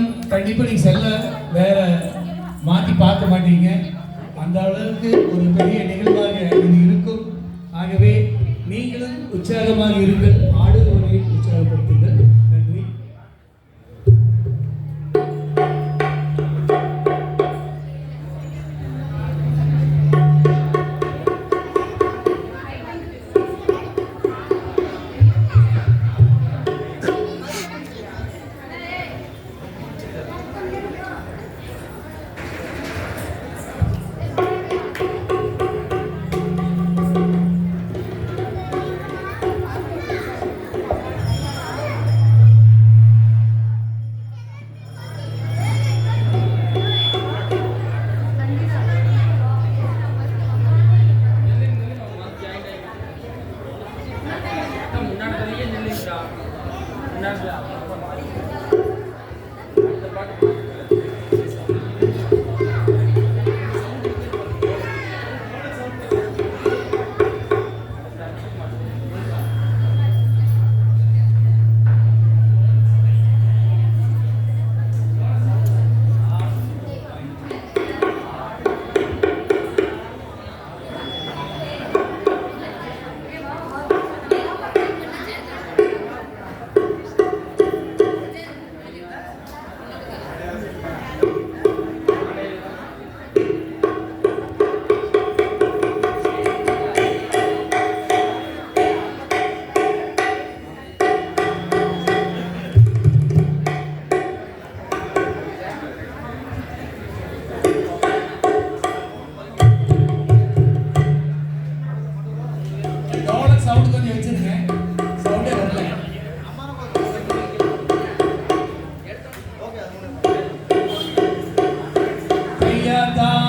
இடம் கண்டிப்பாக நீங்கள் செல்ல வேற மாற்றி பார்க்க மாட்டீங்க. அந்த அளவுக்கு ஒரு பெரிய நிகழ்வாக இது இருக்கும். ஆகவே நீங்களும் உற்சாகமாக இருங்கள். ஆடுபவரை உற்சாகப்படுத்த Yeah.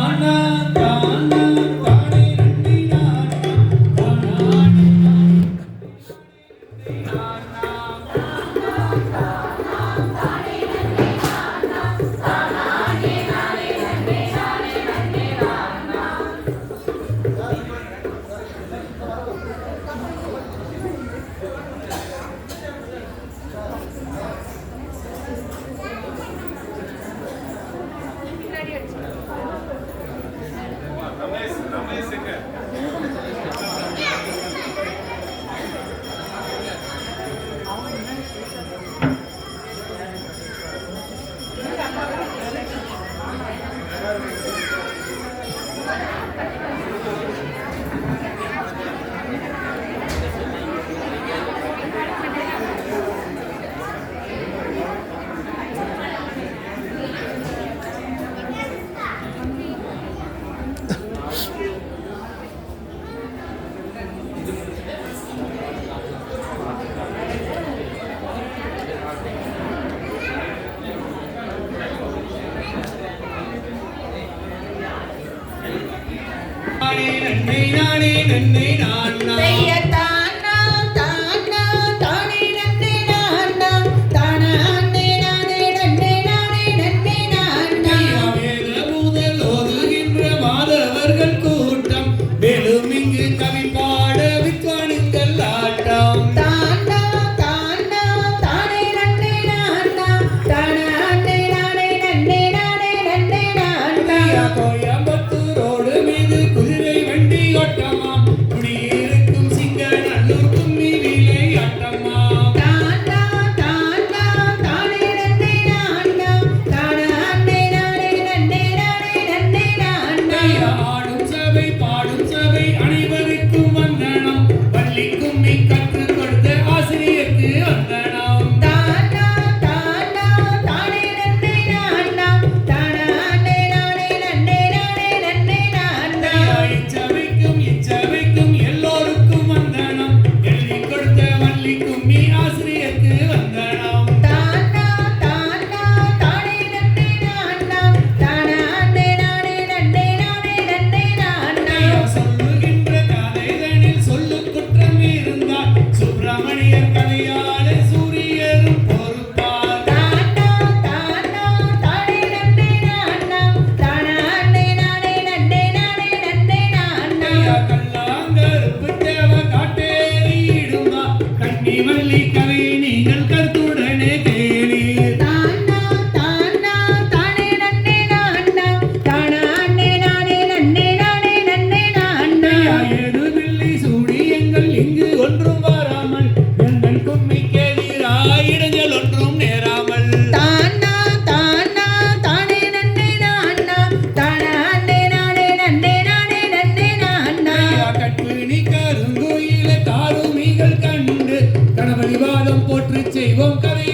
விவாதம் போற்று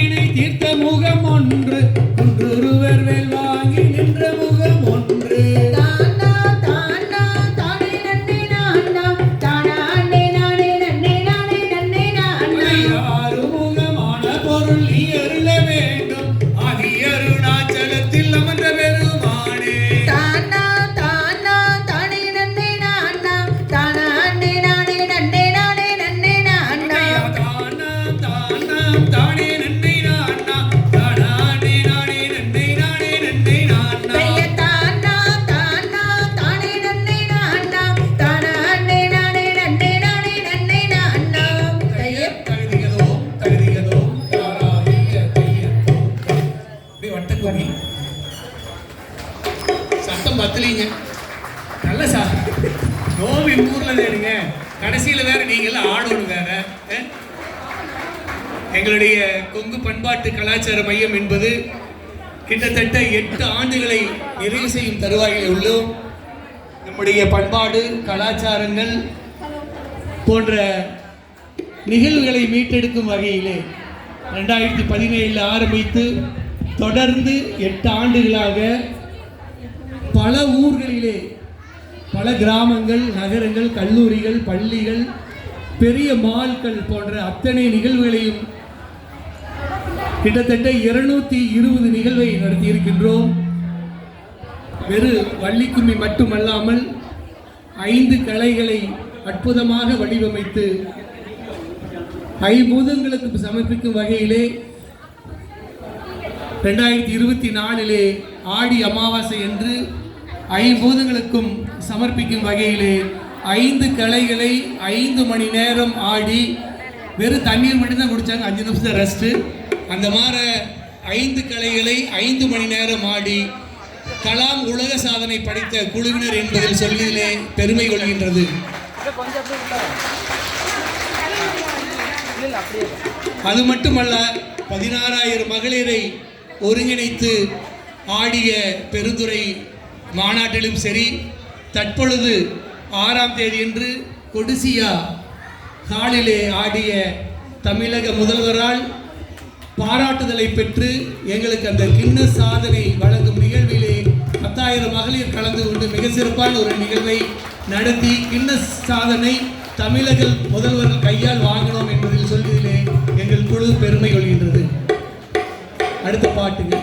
குறும்படியார்கள் தீர்த்த முகம் ஒன்று குன்றுருவர் வேல் வாங்கி கொங்கு பண்பாட்டு கலாச்சார மையம் என்பது கிட்டத்தட்ட எட்டு ஆண்டுகளை நிறைவு செய்யும் தருவாயில் உள்ளோம் நம்முடைய பண்பாடு கலாச்சாரங்கள் போன்ற நிகழ்வுகளை மீட்டெடுக்கும் வகையிலே ரெண்டாயிரத்தி பதினேழில் ஆரம்பித்து தொடர்ந்து எட்டு ஆண்டுகளாக பல ஊர்களிலே பல கிராமங்கள் நகரங்கள் கல்லூரிகள் பள்ளிகள் பெரிய மால்கள் போன்ற அத்தனை நிகழ்வுகளையும் கிட்டத்தட்ட இருநூத்தி இருபது நிகழ்வை நடத்தியிருக்கின்றோம். வெறு வள்ளிக்கும்மி மட்டுமல்லாமல் ஐந்து கலைகளை அற்புதமாக வடிவமைத்து ஐம்பூதங்களுக்கு சமர்ப்பிக்கும் வகையிலே ரெண்டாயிரத்தி இருபத்தி நாலிலே ஆடி அமாவாசை என்று ஐம்பூதங்களுக்கும் சமர்ப்பிக்கும் வகையிலே ஐந்து கலைகளை ஐந்து மணி நேரம் ஆடி வெறும் தண்ணீர் மட்டும்தான் குடித்தாங்க அஞ்சு நிமிஷம் ரெஸ்ட்டு அந்த மாதிரி ஐந்து கலைகளை ஐந்து மணி நேரம் ஆடி கலாம் உலக சாதனை படைத்த குழுவினர் என்பதில் சொல்லியிலே பெருமை கொள்கின்றது. அது மட்டுமல்ல பதினாறாயிரம் மகளிரை ஒருங்கிணைத்து ஆடிய பெருந்துறை மாநாட்டிலும் சரி தற்பொழுது ஆறாம் தேதியன்று கொடிசியா ஹாலிலே ஆடிய தமிழக முதல்வரால் பாராட்டுதலை பெற்று எங்களுக்கு அந்த கிண்ண சாதனை வழங்கும் நிகழ்விலே பத்தாயிரம் மகளிர் கலந்து கொண்டு மிக சிறப்பான ஒரு நிகழ்வை நடத்தி கிண்ண சாதனை தமிழக முதல்வர்கள் கையால் வாங்கினோம் என்பதில் சொல்வதிலே எங்கள் குழு பெருமை கொள்கின்றது. அடுத்த பாட்டுங்க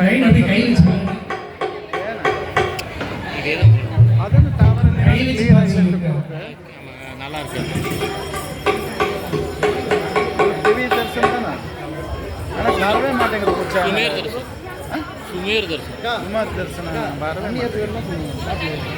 கையில் அப்படி கை வச்சு நல்லா இருக்கு திவ்ய தரிசனம் தானே? ஆனால் வரவே மாட்டேங்குது கொச்சா சுமேர் தரிசனம். சுமேர் தரிசனம். சுமார் தரிசனம். வரவே மாட்டேங்குது.